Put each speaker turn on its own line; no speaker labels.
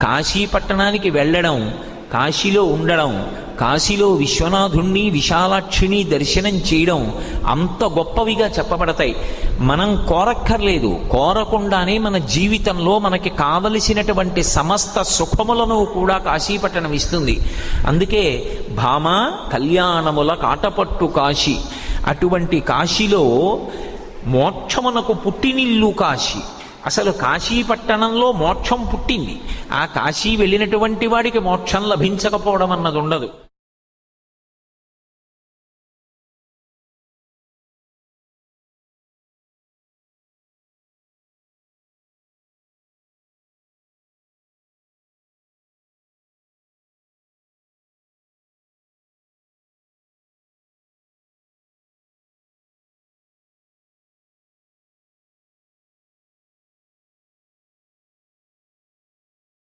కాశీ పట్టణానికి వెళ్ళడం కాశీలో ఉండడం కాశీలో విశ్వనాథుణ్ణి విశాలాక్షిని దర్శనం చేయడం అంత గొప్పవిగా చెప్పబడతాయి. మనం కోరక్కర్లేదు. కోరకుండానే మన జీవితంలో మనకి కావలసినటువంటి సమస్త సుఖములను కూడా కాశీపట్టణం ఇస్తుంది. అందుకే భామ కళ్యాణముల కాటపట్టు కాశీ. అటువంటి కాశీలో మోక్షమునకు పుట్టినిల్లు కాశీ. అసలు కాశీ పట్టణంలో మోక్షం పుట్టింది. ఆ కాశీ వెళ్ళినటువంటి వాడికి మోక్షం లభించకపోవడం అన్నది ఉండదు.